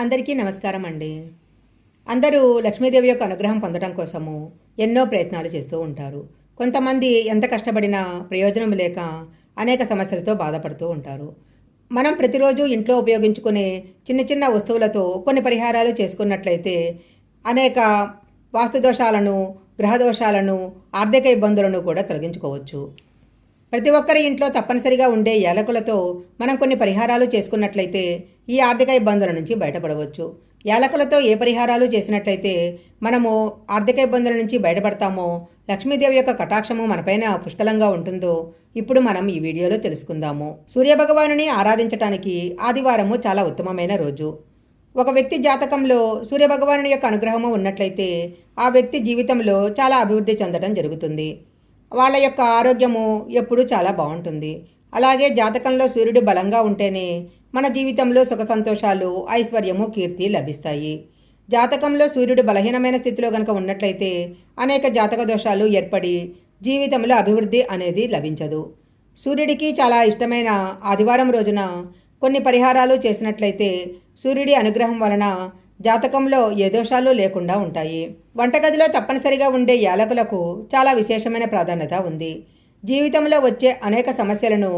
అందరికీ నమస్కారం అండి. అందరూ లక్ష్మీదేవి యొక్క అనుగ్రహం పొందడం కోసము ఎన్నో ప్రయత్నాలు చేస్తూ ఉంటారు. కొంతమంది ఎంత కష్టపడినా ప్రయోజనం లేక అనేక సమస్యలతో బాధపడుతూ ఉంటారు. మనం ప్రతిరోజు ఇంట్లో ఉపయోగించుకునే చిన్న చిన్న వస్తువులతో కొన్ని పరిహారాలు చేసుకున్నట్లయితే అనేక వాస్తు దోషాలను గ్రహ దోషాలను ఆర్థిక ఇబ్బందులను కూడా తొలగించుకోవచ్చు. ప్రతి ఒక్కరి ఇంట్లో తప్పనిసరిగా ఉండే యాలకులతో మనం కొన్ని పరిహారాలు చేసుకున్నట్లయితే ఈ ఆర్థిక ఇబ్బందుల నుంచి బయటపడవచ్చు. యాలకులతో ఏ పరిహారాలు చేసినట్లయితే మనము ఆర్థిక ఇబ్బందుల నుంచి బయటపడతామో లక్ష్మీదేవి యొక్క కటాక్షము మనపైన పుష్కలంగా ఉంటుందో ఇప్పుడు మనం ఈ వీడియోలో తెలుసుకుందాము. సూర్యభగవానుని ఆరాధించటానికి ఆదివారము చాలా ఉత్తమమైన రోజు. ఒక వ్యక్తి జాతకంలో సూర్యభగవానుని యొక్క అనుగ్రహము ఉన్నట్లయితే ఆ వ్యక్తి జీవితంలో చాలా అభివృద్ధి చెందడం జరుగుతుంది. వాళ్ళ యొక్క ఆరోగ్యము ఎప్పుడూ చాలా బాగుంటుంది. అలాగే జాతకంలో సూర్యుడు బలంగా ఉంటేనే మన జీవితంలో సుఖ సంతోషాలు ఐశ్వర్యము కీర్తి లభిస్తాయి. జాతకంలో సూర్యుడు బలహీనమైన స్థితిలో కనుక ఉన్నట్లయితే అనేక జాతక దోషాలు ఏర్పడి జీవితంలో అభివృద్ధి అనేది లభించదు. సూర్యుడికి చాలా ఇష్టమైన ఆదివారం రోజున కొన్ని పరిహారాలు చేసినట్లయితే సూర్యుడి అనుగ్రహం వలన జాతకంలో ఏ దోషాలు లేకుండా ఉంటాయి. వంటగదిలో తప్పనిసరిగా ఉండే యాలకులకు చాలా విశేషమైన ప్రాధాన్యత ఉంది. జీవితంలో వచ్చే అనేక సమస్యలను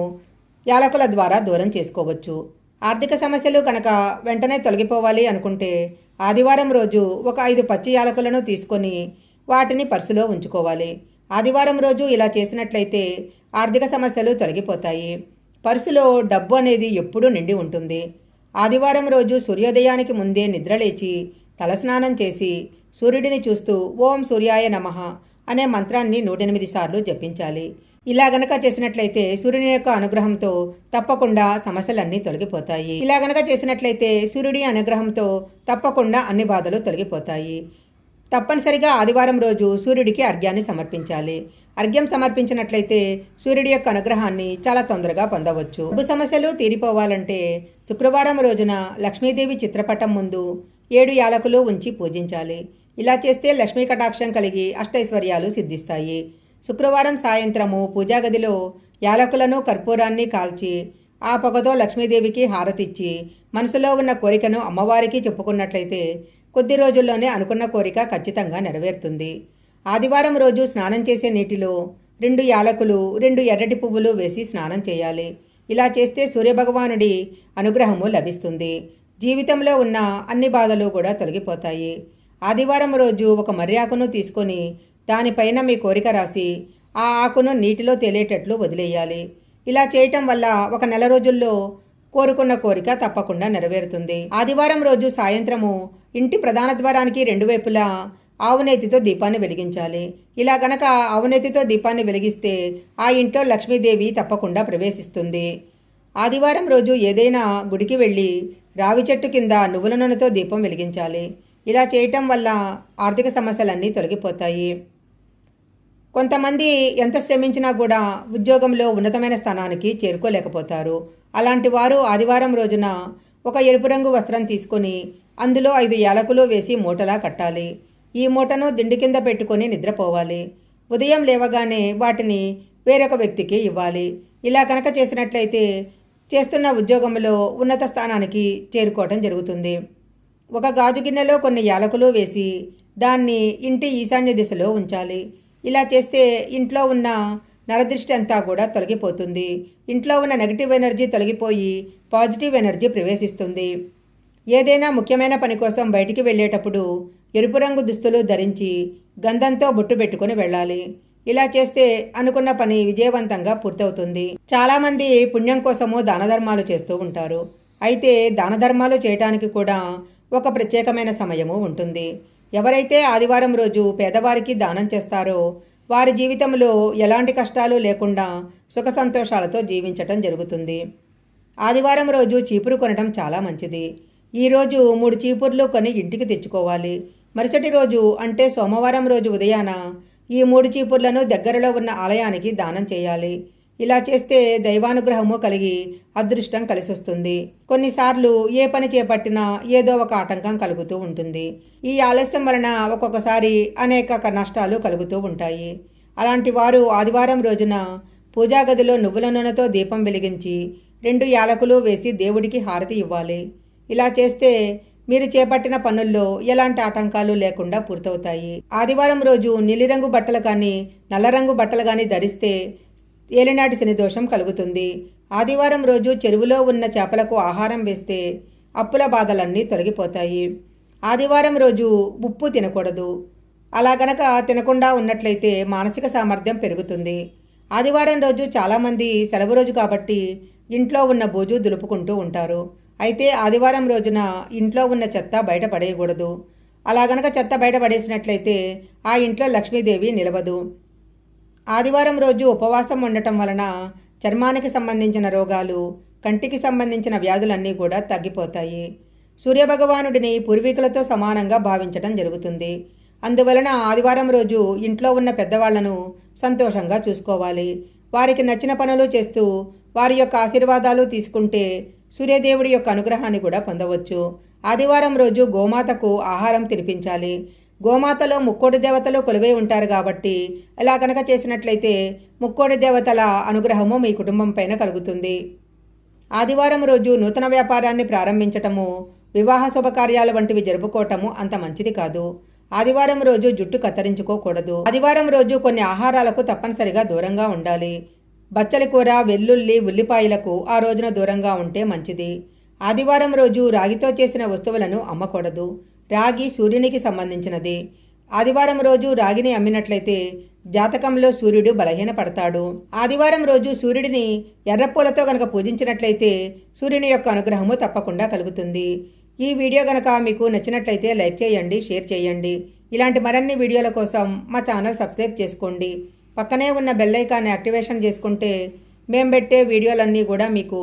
యాలకుల ద్వారా దూరం చేసుకోవచ్చు. ఆర్థిక సమస్యలు కనుక వెంటనే తొలగిపోవాలి అనుకుంటే ఆదివారం రోజు ఒక ఐదు పచ్చి యాలకులను తీసుకొని వాటిని పర్సులో ఉంచుకోవాలి. ఆదివారం రోజు ఇలా చేసినట్లయితే ఆర్థిక సమస్యలు తొలగిపోతాయి. పర్సులో డబ్బు అనేది ఎప్పుడూ నిండి ఉంటుంది. ఆదివారం రోజు సూర్యోదయానికి ముందే నిద్రలేచి తలస్నానం చేసి సూర్యుడిని చూస్తూ ఓం సూర్యాయ నమః అనే మంత్రాన్ని నూటెనిమిది సార్లు జపించాలి. ఇలా గనక చేసినట్లయితే సూర్యుని యొక్క అనుగ్రహంతో తప్పకుండా సమస్యలన్నీ తొలగిపోతాయి. ఇలా గనక చేసినట్లయితే సూర్యుడి అనుగ్రహంతో తప్పకుండా అన్ని బాధలు తొలగిపోతాయి. తప్పనిసరిగా ఆదివారం రోజు సూర్యుడికి అర్ఘ్యాన్ని సమర్పించాలి. అర్ఘ్యం సమర్పించినట్లయితే సూర్యుడి యొక్క అనుగ్రహాన్ని చాలా తొందరగా పొందవచ్చు. డబ్బు సమస్యలు తీరిపోవాలంటే శుక్రవారం రోజున లక్ష్మీదేవి చిత్రపటం ముందు ఏడు యాలకులు ఉంచి పూజించాలి. ఇలా చేస్తే లక్ష్మీ కటాక్షం కలిగి అష్టైశ్వర్యాలు సిద్ధిస్తాయి. శుక్రవారం సాయంత్రము పూజాగదిలో యాలకులను కర్పూరాన్ని కాల్చి ఆ పొగతో లక్ష్మీదేవికి హారతిచ్చి మనసులో ఉన్న కోరికను అమ్మవారికి చెప్పుకున్నట్లయితే కొద్ది రోజుల్లోనే అనుకున్న కోరిక ఖచ్చితంగా నెరవేరుతుంది. ఆదివారం రోజు స్నానం చేసే నీటిలో రెండు యాలకులు రెండు ఎర్రటి పువ్వులు వేసి స్నానం చేయాలి. ఇలా చేస్తే సూర్యభగవానుడి అనుగ్రహము లభిస్తుంది. జీవితంలో ఉన్న అన్ని బాధలు కూడా తొలగిపోతాయి. ఆదివారం రోజు ఒక మర్రి ఆకును తీసుకొని దానిపైన మీ కోరిక రాసి ఆ ఆకును నీటిలో తేలేటట్లు వదిలేయాలి. ఇలా చేయటం వల్ల ఒక నెల రోజుల్లో కోరుకున్న కోరిక తప్పకుండా నెరవేరుతుంది. ఆదివారం రోజు సాయంత్రము ఇంటి ప్రధాన ద్వారానికి రెండు వైపులా ఆవునేతితో దీపాన్ని వెలిగించాలి. ఇలా గనక ఆవునేతితో దీపాన్ని వెలిగిస్తే ఆ ఇంట్లో లక్ష్మీదేవి తప్పకుండా ప్రవేశిస్తుంది. ఆదివారం రోజు ఏదైనా గుడికి వెళ్ళి రావి చెట్టు కింద నువ్వుల నూనెతో దీపం వెలిగించాలి. ఇలా చేయటం వల్ల ఆర్థిక సమస్యలన్నీ తొలగిపోతాయి. కొంతమంది ఎంత శ్రమించినా కూడా ఉద్యోగంలో ఉన్నతమైన స్థానానికి చేరుకోలేకపోతారు. అలాంటి వారు ఆదివారం రోజున ఒక ఎరుపు రంగు వస్త్రం తీసుకొని అందులో ఐదు యాలకులు వేసి మూటలా కట్టాలి. ఈ మూటను దిండి కింద పెట్టుకొని నిద్రపోవాలి. ఉదయం లేవగానే వాటిని వేరొక వ్యక్తికి ఇవ్వాలి. ఇలా కనుక చేసినట్లయితే చేస్తున్న ఉద్యోగంలో ఉన్నత స్థానానికి చేరుకోవటం జరుగుతుంది. ఒక గాజు గిన్నెలో కొన్ని యాలకులు వేసి దాన్ని ఇంటి ఈశాన్య దిశలో ఉంచాలి. ఇలా చేస్తే ఇంట్లో ఉన్న నరదృష్టి అంతా కూడా తొలగిపోతుంది. ఇంట్లో ఉన్న నెగిటివ్ ఎనర్జీ తొలగిపోయి పాజిటివ్ ఎనర్జీ ప్రవేశిస్తుంది. ఏదైనా ముఖ్యమైన పని కోసం బయటికి వెళ్ళేటప్పుడు ఎరుపు రంగు దుస్తులు ధరించి గంధంతో బొట్టు పెట్టుకుని వెళ్ళాలి. ఇలా చేస్తే అనుకున్న పని విజయవంతంగా పూర్తవుతుంది. చాలామంది పుణ్యం కోసము దాన ధర్మాలు చేస్తూ ఉంటారు. అయితే దాన ధర్మాలు చేయటానికి కూడా ఒక ప్రత్యేకమైన సమయము ఉంటుంది. ఎవరైతే ఆదివారం రోజు పేదవారికి దానం చేస్తారో వారి జీవితంలో ఎలాంటి కష్టాలు లేకుండా సుఖ సంతోషాలతో జీవించటం జరుగుతుంది. ఆదివారం రోజు చీపురు కొనడం చాలా మంచిది. ఈరోజు మూడు చీపుర్లు కొని ఇంటికి తెచ్చుకోవాలి. మరుసటి రోజు అంటే సోమవారం రోజు ఉదయాన ఈ మూడు చీపుర్లను దగ్గరలో ఉన్న ఆలయానికి దానం చేయాలి. ఇలా చేస్తే దైవానుగ్రహము కలిగి అదృష్టం కలిసొస్తుంది. కొన్నిసార్లు ఏ పని చేపట్టినా ఏదో ఒక ఆటంకం కలుగుతూ ఉంటుంది. ఈ ఆలస్యం వలన ఒక్కొక్కసారి అనేక నష్టాలు కలుగుతూ ఉంటాయి. అలాంటి వారు ఆదివారం రోజున పూజా గదిలో నువ్వుల నూనెతో దీపం వెలిగించి రెండు యాలకులు వేసి దేవుడికి హారతి ఇవ్వాలి. ఇలా చేస్తే మీరు చేపట్టిన పనుల్లో ఎలాంటి ఆటంకాలు లేకుండా పూర్తవుతాయి. ఆదివారం రోజు నీలిరంగు బట్టలు కానీ నల్ల రంగు బట్టలు కానీ ధరిస్తే ఏలినాటి శని దోషం కలుగుతుంది. ఆదివారం రోజు చెరువులో ఉన్న చేపలకు ఆహారం వేస్తే అప్పుల బాధలన్నీ తొలగిపోతాయి. ఆదివారం రోజు ఉప్పు తినకూడదు. అలా గనక తినకుండా ఉన్నట్లయితే మానసిక సామర్థ్యం పెరుగుతుంది. ఆదివారం రోజు చాలామంది సెలవు రోజు కాబట్టి ఇంట్లో ఉన్న బోజు దులుపుకుంటూ ఉంటారు. అయితే ఆదివారం రోజున ఇంట్లో ఉన్న చెత్త బయట పడేయకూడదు. అలా గనక చెత్త బయట పడేసినట్లయితే ఆ ఇంట్లో లక్ష్మీదేవి నిలవదు. ఆదివారం రోజు ఉపవాసం ఉండటం వలన చర్మానికి సంబంధించిన రోగాలు కంటికి సంబంధించిన వ్యాధులన్నీ కూడా తగ్గిపోతాయి. సూర్యభగవానుడిని పూర్వీకులతో సమానంగా భావించడం జరుగుతుంది. అందువలన ఆదివారం రోజు ఇంట్లో ఉన్న పెద్దవాళ్ళను సంతోషంగా చూసుకోవాలి. వారికి నచ్చిన పనులు చేస్తూ వారి యొక్క ఆశీర్వాదాలు తీసుకుంటే సూర్యదేవుడి యొక్క అనుగ్రహాన్ని కూడా పొందవచ్చు. ఆదివారం రోజు గోమాతకు ఆహారం తినిపించాలి. గోమాతలో ముక్కోడి దేవతలు కొలువై ఉంటారు కాబట్టి అలా కనుక చేసినట్లయితే ముక్కోడి దేవతల అనుగ్రహము మీ కుటుంబం పైన కలుగుతుంది. ఆదివారం రోజు నూతన వ్యాపారాన్ని ప్రారంభించటము వివాహ శుభకార్యాల వంటివి జరుపుకోవటము అంత మంచిది కాదు. ఆదివారం రోజు జుట్టు కత్తిరించుకోకూడదు. ఆదివారం రోజు కొన్ని ఆహారాలకు తప్పనిసరిగా దూరంగా ఉండాలి. బచ్చలి కూర వెల్లుల్లి ఉల్లిపాయలకు ఆ రోజున దూరంగా ఉంటే మంచిది. ఆదివారం రోజు రాగితో చేసిన వస్తువులను అమ్మకూడదు. రాగి సూర్యునికి సంబంధించినది. ఆదివారం రోజు రాగిని అమ్మినట్లయితే జాతకంలో సూర్యుడు బలహీనపడతాడు. ఆదివారం రోజు సూర్యుడిని ఎర్రపూలతో గనక పూజించినట్లయితే సూర్యుని యొక్క అనుగ్రహము తప్పకుండా కలుగుతుంది. ఈ వీడియో గనక మీకు నచ్చినట్లయితే లైక్ చేయండి షేర్ చేయండి. ఇలాంటి మరిన్ని వీడియోల కోసం మా ఛానల్ సబ్స్క్రైబ్ చేసుకోండి. పక్కనే ఉన్న బెల్ ఐకాన్ యాక్టివేషన్ చేసుకుంటే మేము పెట్టే వీడియోలన్నీ కూడా మీకు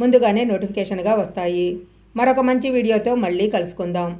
ముందుగానే నోటిఫికేషన్గా వస్తాయి. మరొక మంచి వీడియోతో మళ్ళీ కలుసుకుందాం.